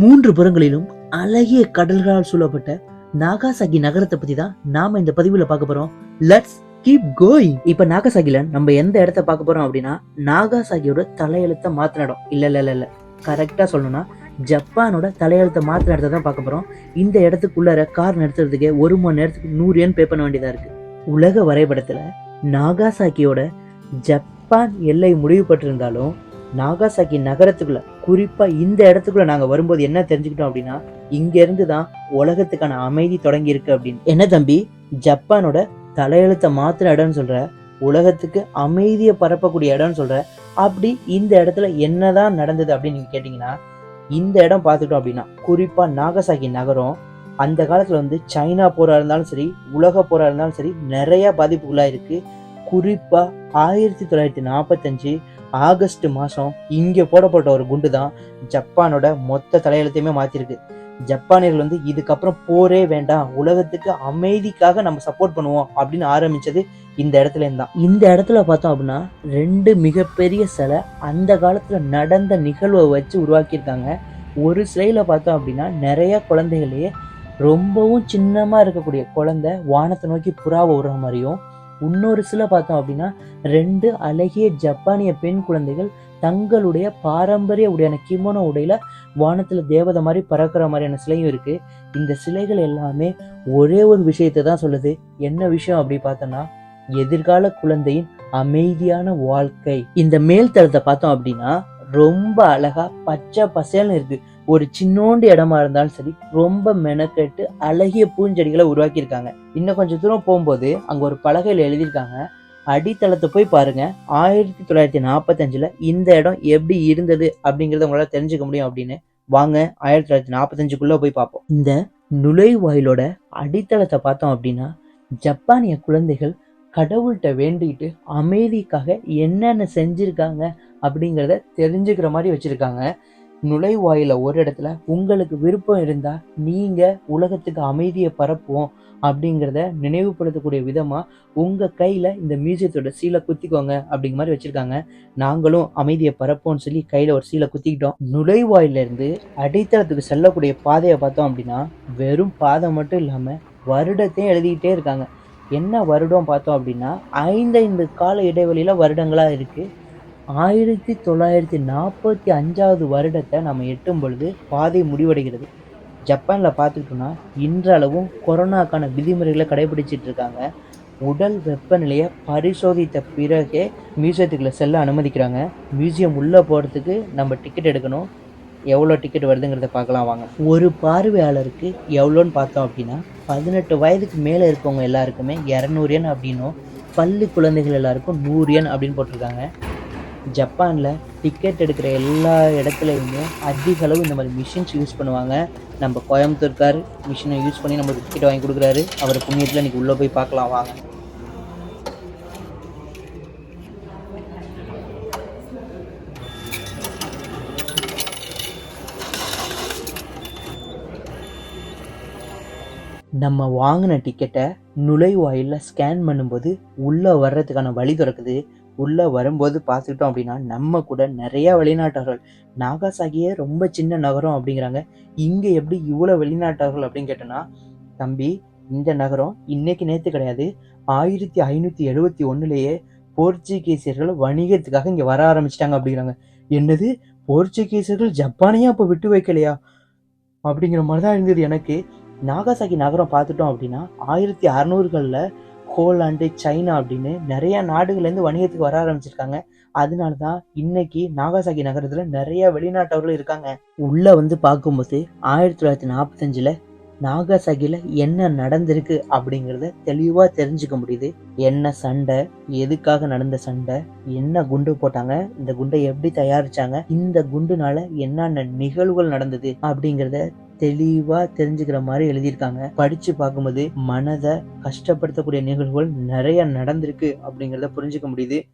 மூன்று புறங்களிலும் அழகிய கடல்களால் சூழப்பட்ட நாகாசாகி நகரத்தை பத்தி தான் நாம இந்த பதிவுல பார்க்க போறோம். லெட்ஸ் கீப் கோயிங் இப்ப நாகாசாகில நம்ம எந்த இடத்த பார்க்க போறோம் அப்படின்னா நாகாசாகியோட தலையெழுத்த மாத்தின இடம். இல்ல இல்ல இல்ல கரெக்டா சொல்லணும்னா ஜப்பானோட தலையெழுத்த மாத்தின இடத்த தான் பார்க்க போறோம். இந்த இடத்துக்குள்ளார கார் நிறுத்துறதுக்கே ஒரு மணி நேரத்துக்கு நூறு ஏன் பே பண்ண வேண்டியதா இருக்கு. உலக வரைபடத்துல நாகாசாகியோட ஜப்பான் எல்லை முடிவு பெற்றிருந்தாலும் நாகாசாக்கி நகரத்துக்குள்ள குறிப்பாக இந்த இடத்துக்குள்ள நாங்கள் வரும்போது என்ன தெரிஞ்சுக்கிட்டோம் அப்படின்னா இங்கேருந்து தான் உலகத்துக்கான அமைதி தொடங்கி இருக்கு அப்படின்னு. என்ன தம்பி? ஜப்பானோட தலையெழுத்தை மாத்திர இடம்னு சொல்கிற உலகத்துக்கு அமைதியை பரப்பக்கூடிய இடம்னு சொல்கிற அப்படி இந்த இடத்துல என்னதான் நடந்தது அப்படின்னு நீங்கள் கேட்டிங்கன்னா இந்த இடம் பார்த்துட்டோம் அப்படின்னா குறிப்பாக நாகசாகி நகரம் அந்த காலத்தில் வந்து சைனா போராக இருந்தாலும் சரி உலக போராக இருந்தாலும் சரி நிறையா பாதிப்புகளாக இருக்குது குறிப்பாக ஆயிரத்தி தொள்ளாயிரத்தி நாற்பத்தஞ்சு ஆகஸ்ட் மாதம் இங்கே போடப்பட்ட ஒரு குண்டு தான் ஜப்பானோட மொத்த தலையெழுத்தையுமே மாற்றிருக்கு ஜப்பானியர்கள் வந்து இதுக்கப்புறம் போரே வேண்டாம் உலகத்துக்கு அமைதிக்காக நம்ம சப்போர்ட் பண்ணுவோம் அப்படின்னு ஆரம்பிச்சது இந்த இடத்துல இருந்தான் இந்த இடத்துல பார்த்தோம் அப்படின்னா ரெண்டு மிகப்பெரிய சிலை அந்த காலத்தில் நடந்த நிகழ்வை வச்சு உருவாக்கியிருக்காங்க. ஒரு சிலையில் பார்த்தோம் அப்படின்னா நிறைய குழந்தைகளையே ரொம்பவும் சின்னமாக இருக்கக்கூடிய குழந்தை வானத்தை நோக்கி புறாவை விடுற மாதிரியும் இன்னொரு சிலை பார்த்தோம் அப்படின்னா ரெண்டு அழகிய ஜப்பானிய பெண் குழந்தைகள் தங்களுடைய பாரம்பரிய உடையான கிமோனோ உடையில வானத்துல தேவதை மாதிரி பறக்கிற மாதிரியான சிலையும் இருக்கு. இந்த சிலைகள் எல்லாமே ஒரே ஒரு விஷயத்தை தான் சொல்லுது. என்ன விஷயம் அப்படி பார்த்தோம்னா எதிர்கால குழந்தையின் அமைதியான வாழ்க்கை. இந்த மேல் தளத்தை பார்த்தோம் அப்படின்னா ரொம்ப அழகா பச்சை பசேல்னு இருக்கு. ஒரு சின்னோண்டு இடமா இருந்தாலும் சரி ரொம்ப மெனக்கெட்டு அழகிய பூஞ்செடிகளை உருவாக்கியிருக்காங்க. இன்னும் கொஞ்சம் தூரம் போகும்போது அங்கே ஒரு பலகையில் எழுதியிருக்காங்க. அடித்தளத்தை போய் பாருங்க. ஆயிரத்தி தொள்ளாயிரத்தி நாற்பத்தஞ்சில் இந்த இடம் எப்படி இருந்தது அப்படிங்கிறத உங்களால் தெரிஞ்சுக்க முடியும் அப்படின்னு. வாங்க ஆயிரத்தி தொள்ளாயிரத்தி நாற்பத்தஞ்சுக்குள்ளே போய் பார்ப்போம். இந்த நுழைவாயிலோட அடித்தளத்தை பார்த்தோம் அப்படின்னா ஜப்பானிய குழந்தைகள் கடவுள்கிட்ட வேண்டிக்கிட்டு அமைதிக்காக என்னென்ன செஞ்சுருக்காங்க அப்படிங்கிறத தெரிஞ்சுக்கிற மாதிரி வச்சுருக்காங்க. நுழைவாயில ஒரு இடத்துல உங்களுக்கு விருப்பம் இருந்தா நீங்க உலகத்துக்கு அமைதியை பரப்புவோம் அப்படிங்கிறத நினைவுபடுத்தக்கூடிய விதமா உங்க கையில இந்த மியூசியத்தோட சீலை குத்திக்கோங்க அப்படிங்கிற மாதிரி வச்சிருக்காங்க. நாங்களும் அமைதியை பரப்போம்னு சொல்லி கையில ஒரு சீலை குத்திக்கிட்டோம். நுழைவாயில இருந்து அடித்தளத்துக்கு செல்லக்கூடிய பாதையை பார்த்தோம் அப்படின்னா வெறும் பாதை மட்டும் இல்லாம வருடத்தையும் எழுதிக்கிட்டே இருக்காங்க. என்ன வருடம் பார்த்தோம் அப்படின்னா ஐந்தைந்து கால இடைவெளியில வருடங்களா இருக்கு. ஆயிரத்தி தொள்ளாயிரத்தி நாற்பத்தி அஞ்சாவது வருடத்தை நம்ம எட்டும் பொழுது பாதை முடிவடைகிறது. ஜப்பானில் பார்த்துக்கிட்டோம்னா இன்றளவும் கொரோனாக்கான விதிமுறைகளை கடைபிடிச்சிட்டு இருக்காங்க. உடல் வெப்பநிலையை பரிசோதித்த பிறகே மியூசியத்துக்குள்ளே செல்ல அனுமதிக்கிறாங்க. மியூசியம் உள்ளே போகிறதுக்கு நம்ம டிக்கெட் எடுக்கணும். எவ்வளோ டிக்கெட் வருதுங்கிறத பார்க்கலாம் வாங்க. ஒரு பார்வையாளருக்கு எவ்வளோன்னு பார்த்தோம் அப்படின்னா பதினெட்டு வயதுக்கு மேலே இருக்கவங்க எல்லாருக்குமே இரநூறு என் அப்படின்னும் பள்ளி குழந்தைகள் எல்லாருக்கும் நூறு என் அப்படின்னு போட்டிருக்காங்க. ஜப்பானில் டிக்கெட் எடுக்கிற எல்லா இடத்துலையுமே அதிக அளவு இந்த மாதிரி மிஷின்ஸ் யூஸ் பண்ணுவாங்க. நம்ம கோயம்புத்தூர்கார் மிஷினை யூஸ் பண்ணி நம்மளுக்கு டிக்கெட் வாங்கி கொடுக்குறாரு. அவர் புண்ணியத்தில் இன்னைக்கு உள்ளே போய் பார்க்கலாம் வாங்க. நம்ம வாங்கின டிக்கெட்டை நுழைவாயிலில் ஸ்கேன் பண்ணும்போது உள்ளே வர்றதுக்கான வழி திறக்குது. உள்ளே வரும்போது பார்த்துக்கிட்டோம் அப்படின்னா நம்ம கூட நிறைய வெளிநாட்டவர்கள் நாகாசாகியே ரொம்ப சின்ன நகரம் அப்படிங்கிறாங்க. இங்கே எப்படி இவ்வளோ வெளிநாட்டவர்கள் அப்படின்னு கேட்டோன்னா தம்பி இந்த நகரம் இன்னைக்கு நேற்று கிடையாது. ஆயிரத்தி ஐநூற்றி எழுபத்தி ஒன்றுலேயே போர்ச்சுகீசியர்கள் வணிகத்துக்காக இங்கே வர ஆரம்பிச்சிட்டாங்க அப்படிங்கிறாங்க. என்னது? போர்ச்சுகீசியர்கள் ஜப்பானையும் அப்போ விட்டு வைக்கலையா? அப்படிங்கிற மாதிரி தான் இருந்தது எனக்கு. நாகாசாகி நகரம் பார்த்துட்டோம் அப்படின்னா ஆயிரத்தி அறநூறுகளில் ஹோலாண்டு சைனா அப்படின்னு நிறைய நாடுகள்லேருந்து வணிகத்துக்கு வர ஆரம்பிச்சிருக்காங்க. அதனால தான் இன்னைக்கு நாகாசாகி நகரத்தில் நிறைய வெளிநாட்டவர்கள் இருக்காங்க. உள்ளே வந்து பார்க்கும்போது ஆயிரத்தி தொள்ளாயிரத்தி நாற்பத்தஞ்சில் நாகாசாகியில் என்ன நடந்திருக்கு அப்படிங்கிறத தெளிவாக தெரிஞ்சுக்க முடியுது. என்ன சண்டை எதுக்காக நடந்த சண்டை என்ன குண்டு போட்டாங்க இந்த குண்டை எப்படி தயாரிச்சாங்க இந்த குண்டுனால என்னென்ன நிகழ்வுகள் நடந்தது அப்படிங்கிறத தெளிவா தெரிஞ்சுக்கிற மாதிரி எழுதியிருக்காங்க. படிச்சு பார்க்கும்போது மனதை கஷ்டப்படுத்தக்கூடிய நிகழ்வுகள் நிறைய நடந்திருக்கு அப்படிங்கிறத புரிஞ்சுக்க முடியுது.